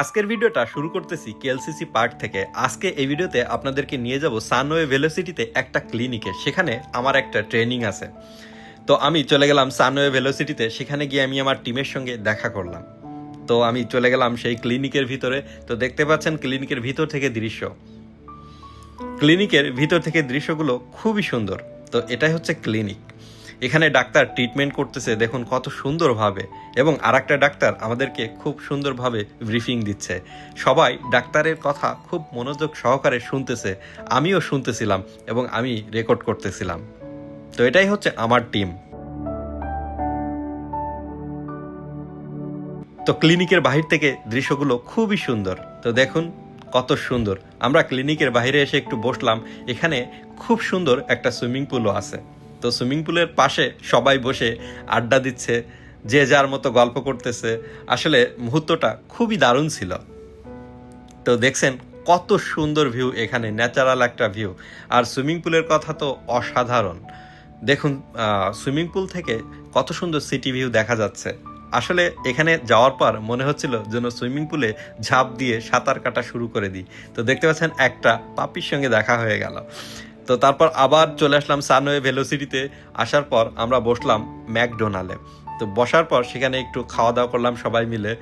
আজকের ভিডিওটা শুরু করতেছি কেএলসিসি পার্ক থেকে। আজকে এই ভিডিওতে আপনাদেরকে নিয়ে যাব সানওয়ে ভেলোসিটিতে একটা ক্লিনিকে। সেখানে আমার একটা ট্রেনিং আছে। তো আমি চলে গেলাম সানওয়ে ভেলোসিটিতে। সেখানে গিয়ে আমি আমার টিমের সঙ্গে দেখা করলাম। তো আমি চলে গেলাম সেই ক্লিনিকের ভিতরে। তো দেখতে পাচ্ছেন ক্লিনিকের ভিতর থেকে দৃশ্য। ক্লিনিকের ভিতর থেকে দৃশ্যগুলো খুবই সুন্দর। তো এটাই হচ্ছে ক্লিনিক। এখানে ডাক্তার ট্রিটমেন্ট করতেছে, দেখুন কত সুন্দরভাবে। এবং আরেকটা ডাক্তার আমাদেরকে খুব সুন্দরভাবে ব্রিফিং দিচ্ছে। সবাই ডাক্তারের কথা খুব মনোযোগ সহকারে শুনতেছে, আমিও শুনতেছিলাম এবং আমি রেকর্ড করতেছিলাম। তো এটাই হচ্ছে আমার টিম তো ক্লিনিকের বাহির থেকে দৃশ্যগুলো খুবই সুন্দর। তো দেখুন কত সুন্দর। আমরা ক্লিনিকের বাইরে এসে একটু বসলাম, এখানে খুব সুন্দর একটা সুইমিং পুলও আছে। তো সুইমিং পুলের পাশে সবাই বসে আড্ডা দিচ্ছে, যে যার মতো গল্প করতেছে। আসলে মুহূর্তটা খুবই দারুণ ছিল। তো দেখছেন কত সুন্দর ভিউ এখানে, ন্যাচারাল একটা ভিউ। আর সুইমিং পুলের কথা তো অসাধারণ। দেখুন সুইমিং পুল থেকে কত সুন্দর সিটি ভিউ দেখা যাচ্ছে। আসলে এখানে যাওয়ার পর মনে হচ্ছিল যেন সুইমিং পুলে ঝাঁপ দিয়ে সাঁতার কাটা শুরু করে দিই। তো দেখতে পাচ্ছেন একটা পাপির সঙ্গে দেখা হয়ে গেল। তো তারপর আবার চলে আসলাম সানওয়ে ভেলোসিটিতে। আসার পর আমরা বসলাম ম্যাকডোনালে। তো বসার পর সেখানে একটু খাওয়া দাওয়া করলাম সবাই মিলে।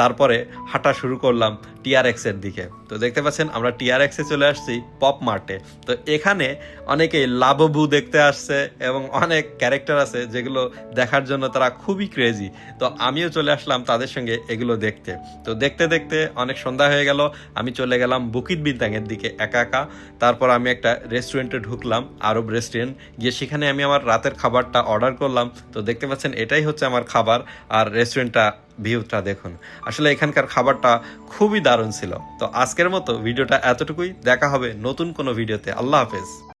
তারপরে হাঁটা শুরু করলাম টিআরএক্স এর দিকে। তো দেখতে পাচ্ছেন, আমরা টিআরএক্স চলে আসছি পপ মার্টে। তো এখানে অনেকে লাভবু দেখতে আসছে এবং অনেক ক্যারেক্টার আছে যেগুলো দেখার জন্য তারা খুবই ক্রেজি তো আমিও চলে আসলাম তাদের সঙ্গে এগুলো দেখতে। তো দেখতে দেখতে অনেক সন্ধ্যা হয়ে গেল, আমি চলে গেলাম বুকিত বিন্তাঙের দিকে একা একা। তারপর আমি একটা রেস্টুরেন্টে ঢুকলাম, আরব রেস্টুরেন্ট। গিয়ে সেখানে আমি আমার রাতের খাবারটা অর্ডার করলাম। তো দেখতে পাচ্ছেন, এটাই হচ্ছে আমার খাবার। আর রেস্টুরেন্টটা ভিউটা দেখুন। আসলে এখানকার খাবারটা খুবই দারুণ ছিল। তো আজকের মতো ভিডিওটা এতটুকুই। দেখা হবে নতুন কোনো ভিডিওতে। আল্লাহ হাফেজ।